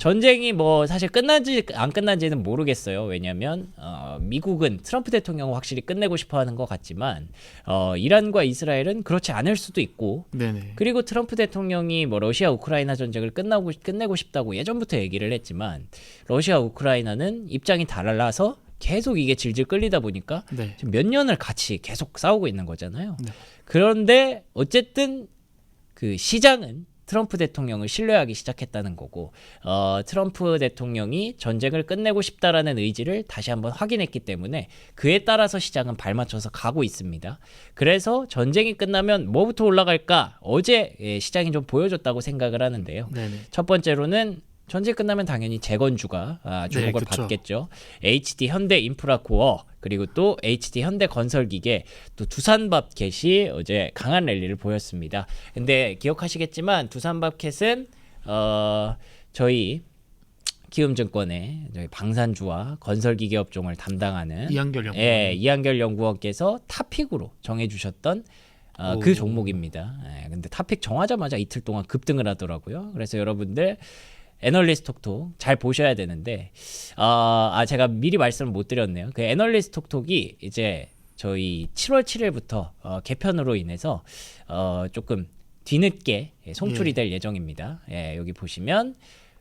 전쟁이 뭐 사실 끝난지 안 끝난지는 모르겠어요. 왜냐하면 어, 미국은 트럼프 대통령을 확실히 끝내고 싶어하는 것 같지만 어, 이란과 이스라엘은 그렇지 않을 수도 있고 네네. 그리고 트럼프 대통령이 뭐 러시아 우크라이나 전쟁을 끝나고 끝내고 싶다고 예전부터 얘기를 했지만 러시아 우크라이나는 입장이 달라서 계속 이게 질질 끌리다 보니까 네. 몇 년을 같이 계속 싸우고 있는 거잖아요. 네. 그런데 어쨌든 그 시장은 트럼프 대통령을 신뢰하기 시작했다는 거고 어, 트럼프 대통령이 전쟁을 끝내고 싶다라는 의지를 다시 한번 확인했기 때문에 그에 따라서 시장은 발맞춰서 가고 있습니다. 그래서 전쟁이 끝나면 뭐부터 올라갈까 어제 예, 시장이 좀 보여줬다고 생각을 하는데요. 네네. 첫 번째로는 전쟁 끝나면 당연히 재건주가 아, 주목을 네. 받겠죠. HD 현대 인프라코어 그리고 또 HD 현대 건설기계 또 두산밥켓이 어제 강한 랠리를 보였습니다. 근데 기억하시겠지만 두산밥켓은 어 저희 기움증권의 저희 방산주와 건설기계 업종을 담당하는 이한결 연구. 예, 이한결 연구원께서 탑픽으로 정해주셨던 어, 그 오. 종목입니다. 예, 근데 탑픽 정하자마자 이틀 동안 급등을 하더라고요. 그래서 여러분들 애널리스트 톡톡 잘 보셔야 되는데 아, 아 제가 미리 말씀을 못 드렸네요. 그 애널리스트 톡톡이 이제 저희 7월 7일부터 어, 개편으로 인해서 어, 조금 뒤늦게 예, 송출이 예. 될 예정입니다. 예, 여기 보시면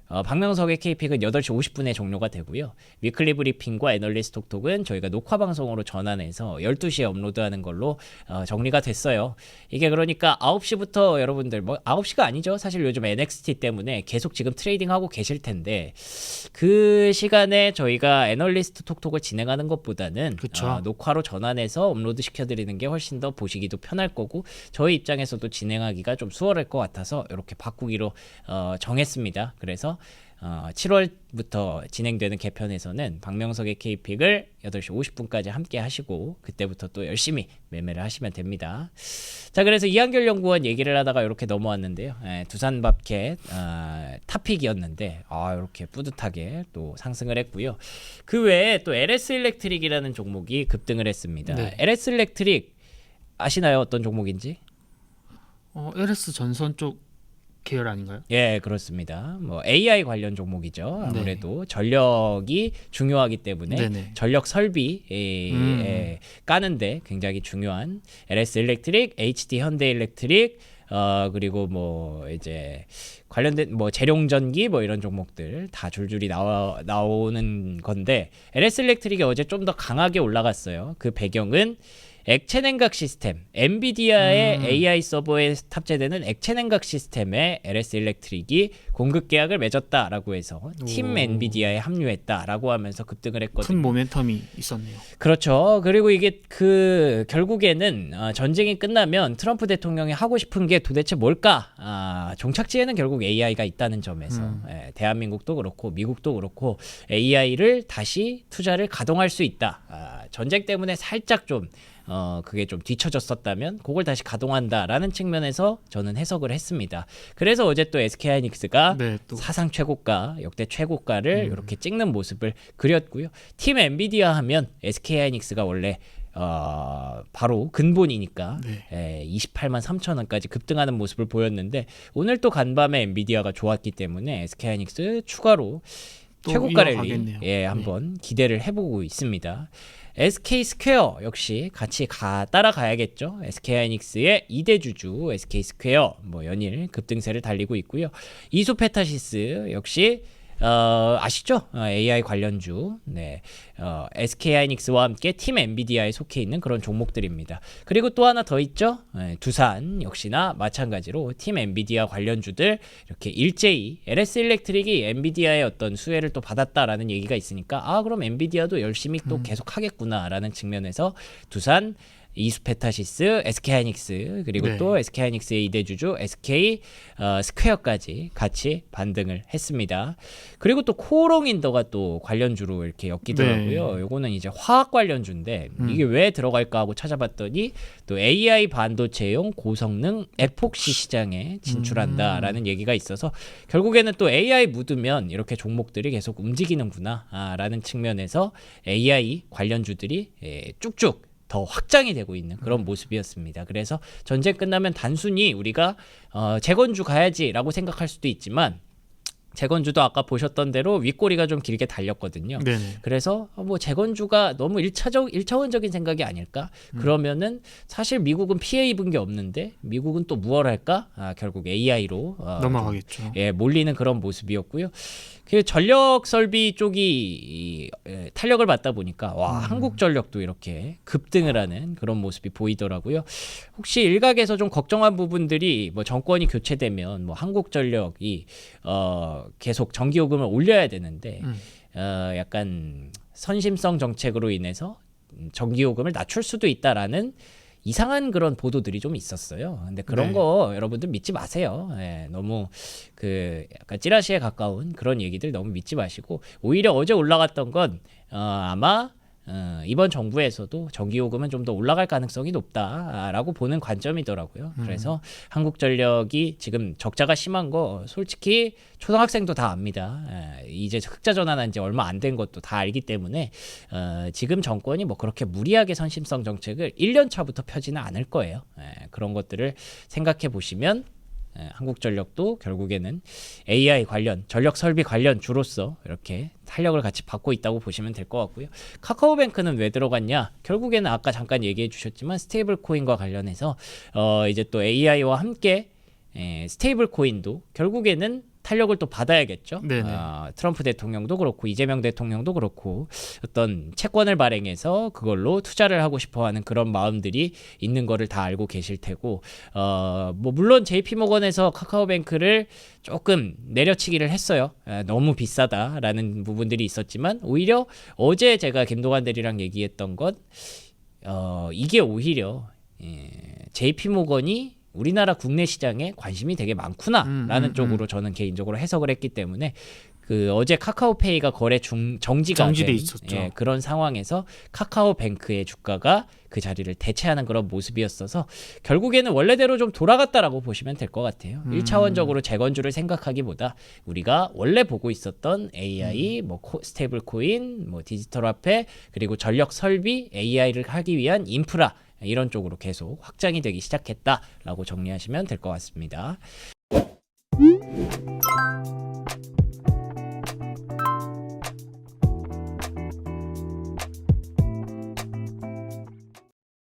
어, 박명석의 K픽은 8시 50분에 종료가 되고요. 위클리 브리핑과 애널리스트 톡톡은 저희가 녹화 방송으로 전환해서 12시에 업로드하는 걸로 어, 정리가 됐어요. 이게 그러니까 9시부터 여러분들 뭐 9시가 아니죠. 사실 요즘 NXT 때문에 계속 지금 트레이딩하고 계실 텐데 그 시간에 저희가 애널리스트 톡톡을 진행하는 것보다는. 어, 녹화로 전환해서 업로드 시켜 드리는 게 훨씬 더 보시기도 편할 거고 저희 입장에서도 진행하기가 좀 수월할 것 같아서 이렇게 바꾸기로 어, 정했습니다. 그래서 어, 7월부터 진행되는 개편에서는 박명석의 K픽을 8시 50분까지 함께 하시고 그때부터 또 열심히 매매를 하시면 됩니다. 자 그래서 이한결 연구원 얘기를 하다가 이렇게 넘어왔는데요. 예, 두산밥켓 아, 탑픽이었는데 아 이렇게 뿌듯하게 또 상승을 했고요. 그 외에 또 LS 일렉트릭이라는 종목이 급등을 했습니다. 네. LS 일렉트릭 아시나요 어떤 종목인지? 어, LS 전선 쪽 계열 아닌가요? 예, 그렇습니다. 뭐 AI 관련 종목이죠. 네. 아무래도 전력이 중요하기 때문에 네네. 전력 설비 에, 음. 에, 까는데 굉장히 중요한 LS 일렉트릭, HD 현대 일렉트릭 어 그리고 뭐 이제 관련된 뭐 재룡전기 뭐 이런 종목들 다 줄줄이 나와 나오는 건데 LS 일렉트릭이 어제 좀 더 강하게 올라갔어요. 그 배경은 액체 냉각 시스템, 엔비디아의 음. AI 서버에 탑재되는 액체 냉각 시스템에 LS 일렉트릭이 공급 계약을 맺었다라고 해서 팀 오. 엔비디아에 합류했다라고 하면서 급등을 했거든요. 큰 모멘텀이 있었네요. 그렇죠. 그리고 이게 그 결국에는 어, 전쟁이 끝나면 트럼프 대통령이 하고 싶은 게 도대체 뭘까? 아, 종착지에는 결국 AI가 있다는 점에서 음. 예, 대한민국도 그렇고 미국도 그렇고 AI를 다시 투자를 가동할 수 있다. 아, 전쟁 때문에 살짝 좀 어, 그게 좀 뒤처졌었다면 그걸 다시 가동한다라는 측면에서 저는 해석을 했습니다. 그래서 어제 또 SK하이닉스가 네, 또 사상 최고가 역대 최고가를 음. 이렇게 찍는 모습을 그렸고요. 팀 엔비디아 하면 SK 하이닉스가 원래 어, 바로 근본이니까 네. 에, 28만 3천 원까지 급등하는 모습을 보였는데 오늘 또 간밤에 엔비디아가 좋았기 때문에 SK 하이닉스 추가로 또 최고가 랠리. 예, 한번 기대를 해보고 있습니다. SK 스퀘어 역시 같이 가 따라가야겠죠. SK 하이닉스의 2대 주주 SK 스퀘어 뭐 연일 급등세를 달리고 있고요. 이소페타시스 역시 어, 아시죠? 어, AI 관련주. 네. 어, SK 하이닉스와 함께 팀 엔비디아에 속해 있는 그런 종목들입니다. 그리고 또 하나 더 있죠? 네, 두산 역시나 마찬가지로 팀 엔비디아 관련주들 이렇게 일제히 LS 일렉트릭이 엔비디아의 어떤 수혜를 또 받았다라는 얘기가 있으니까 아, 그럼 엔비디아도 열심히 또 계속 하겠구나라는 측면에서 두산 이수페타시스, SK 하이닉스 그리고 네. 또 SK 하이닉스의 이대 주주 SK 어, 스퀘어까지 같이 반등을 했습니다. 그리고 또 코롱인더가 또 관련주로 이렇게 엮이더라고요. 네. 요거는 이제 화학 관련주인데 음. 이게 왜 들어갈까 하고 찾아봤더니 또 AI 반도체용 고성능 에폭시 시장에 음. 진출한다라는 얘기가 있어서 결국에는 또 AI 묻으면 이렇게 종목들이 계속 움직이는구나라는 측면에서 AI 관련주들이 예, 쭉쭉 더 확장이 되고 있는 그런 모습이었습니다. 그래서 전쟁 끝나면 단순히 우리가 어, 재건주 가야지라고 생각할 수도 있지만 재건주도 아까 보셨던 대로 윗꼬리가 좀 길게 달렸거든요. 네네. 그래서 어, 뭐 재건주가 너무 일차적 일차원적인 생각이 아닐까? 음. 그러면은 사실 미국은 피해 입은 게 없는데 미국은 또 무얼 할까? 아, 결국 AI로 어, 넘어가겠죠. 예, 몰리는 그런 모습이었고요. 그 전력 설비 쪽이 이, 예, 탄력을 받다 보니까 와 음. 한국 전력도 이렇게 급등을 하는 그런 모습이 보이더라고요. 혹시 일각에서 좀 걱정한 부분들이 뭐 정권이 교체되면 뭐 한국 전력이 어 계속 전기요금을 올려야 되는데 음. 어 약간 선심성 정책으로 인해서 전기요금을 낮출 수도 있다라는 이상한 그런 보도들이 좀 있었어요. 근데 그런 네. 거 여러분들 믿지 마세요. 예, 너무 그 약간 찌라시에 가까운 그런 얘기들 너무 믿지 마시고 오히려 어제 올라갔던 건 어, 아마 어, 이번 정부에서도 전기요금은 좀 더 올라갈 가능성이 높다라고 보는 관점이더라고요. 그래서 한국전력이 지금 적자가 심한 거 솔직히 초등학생도 다 압니다. 예, 이제 흑자 전환한 지 얼마 안 된 것도 다 알기 때문에 어, 지금 정권이 뭐 그렇게 무리하게 선심성 정책을 1년 차부터 펴지는 않을 거예요. 예, 그런 것들을 생각해 보시면 예, 한국전력도 결국에는 AI 관련 전력 설비 관련 주로서 이렇게 탄력을 같이 받고 있다고 보시면 될 것 같고요. 카카오뱅크는 왜 들어갔냐? 결국에는 아까 잠깐 얘기해 주셨지만 스테이블 코인과 관련해서 어 이제 또 AI와 함께 에, 스테이블 코인도 결국에는 탄력을 또 받아야겠죠. 네네. 아, 트럼프 대통령도 그렇고 이재명 대통령도 그렇고 어떤 채권을 발행해서 그걸로 투자를 하고 싶어하는 그런 마음들이 있는 거를 다 알고 계실 테고 어 뭐 물론 JP 모건에서 카카오뱅크를 조금 내려치기를 했어요. 아, 너무 비싸다라는 부분들이 있었지만 오히려 어제 제가 김동완 대리랑 얘기했던 건 어, 이게 오히려 예, JP 모건이 우리나라 국내 시장에 관심이 되게 많구나라는 음, 음, 쪽으로 저는 개인적으로 해석을 했기 때문에 그 어제 카카오페이가 거래 중 정지가 정지돼 된, 있었죠. 예, 그런 상황에서 카카오뱅크의 주가가 그 자리를 대체하는 그런 모습이었어서 결국에는 원래대로 좀 돌아갔다라고 보시면 될 것 같아요. 음. 일 1차원적으로 재건주를 생각하기보다 우리가 원래 보고 있었던 음. AI, 뭐 코, 스테이블 코인, 뭐 디지털 화폐, 그리고 전력 설비, AI를 하기 위한 인프라 이런 쪽으로 계속 확장이 되기 시작했다라고 정리하시면 될 것 같습니다.